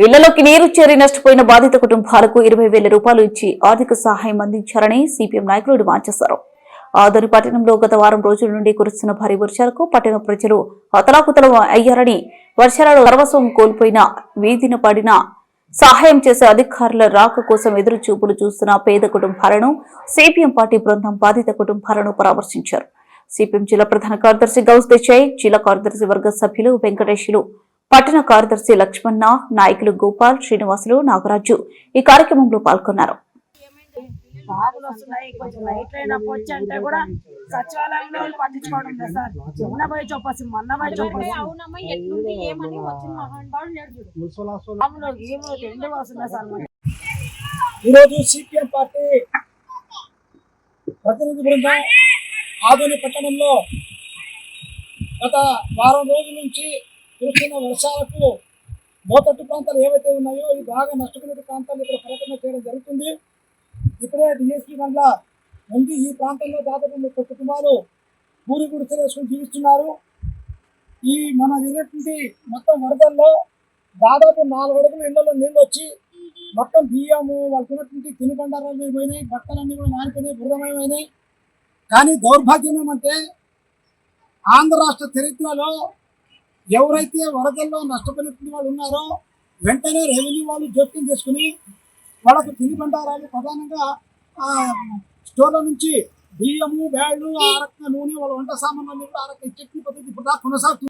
ఇళ్ళలోకి నీరు చేరి నష్టపోయిన బాధిత కుటుంబాలకు ఇరవై వేల రూపాయలు ఇచ్చి ఆర్థిక సహాయం అందించారని సిపిఎం నాయకులు డిమాండ్ చేశారు. ఆదోని పట్టణంలో గత వారం రోజుల నుండి కురుస్తున్న భారీ వర్షాలకు పట్టణ ప్రజలు హతలాకుతలం అయ్యారని వర్షాలలో సర్వస్వం కోల్పోయిన వీధిన పడిన సహాయం చేసే అధికారుల రాక కోసం ఎదురు చూపులు చూస్తున్న పేద కుటుంబాలను సిపిఎం పార్టీ బృందం బాధిత కుటుంబాలను పరామర్శించారు. సిపిఎం జిల్లా ప్రధాన కార్యదర్శి గౌస్ దేశాయ్ జిల్లా కార్యదర్శి వర్గ సభ్యులు వెంకటేశ్లు పట్టణ కార్యదర్శి లక్ష్మణ నాయకులు గోపాల్ శ్రీనివాసులు నాగరాజు ఈ కార్యక్రమంలో పాల్గొన్నారు. బాబులు వస్తున్నాయి కొంచెం లైట్ అయినా వచ్చి అంటే కూడా సచివాలయంలో వాళ్ళు పట్టించుకోవడం లేదు సార్. మొన్న పోయి చూపసి మొన్న పోయి చూపసి అవునమ్మా ఎట్లుంది ఏమని? వచ్చిన మహానుభావుడు లేడు చూడు. బాబులు ఏమో రెండు వస్తున్నాయి సార్ మనకి. ఈరోజు సిపిఎం పార్టీ ప్రతినిధి బృందం ఆధుని పట్టణంలో గత వారం రోజుల నుంచి కురుస్తున్న వర్షాలకు లోతట్టు ప్రాంతాలు ఏవైతే ఉన్నాయో ఇవి బాగా నష్టపోయిన ప్రాంతాలు ఇక్కడ పర్యటన చేయడం జరుగుతుంది. ఇప్పుడే డిఎస్పీ వల్ల ఉంది ఈ ప్రాంతంలో దాదాపు ముప్పై కుటుంబాలు పూరి గుడిసెలు వేసుకుని జీవిస్తున్నారు. ఈ మన జరిగినటువంటి మొత్తం వరదల్లో దాదాపు నాలుగు అడుగుల ఇళ్ళలో నీళ్ళు వచ్చి మొత్తం బియ్యము వాళ్ళకి ఉన్నటువంటి తినుబండారాలు పోయినాయి బట్టలన్నీ కూడా నానిపోయినాయి బురదమయమైనాయి. కానీ దౌర్భాగ్యం ఏమంటే ఆంధ్ర రాష్ట్ర చరిత్రలో ఎవరైతే వరదల్లో నష్టపోయినటువంటి వాళ్ళు ఉన్నారో వెంటనే రెవెన్యూ వాళ్ళు జోక్యం చేసుకుని వాళ్ళకు తినుబండారాలు ప్రధానంగా ఆ, స్టోర్ల నుంచి బియ్యము బ్యాళ్ళు ఆ రకంగా నూనె వాళ్ళ వంట సామాన్లు ఆ రకంగా ఇచ్చే పద్ధతి ఇప్పుడు కొనసాగుతుంది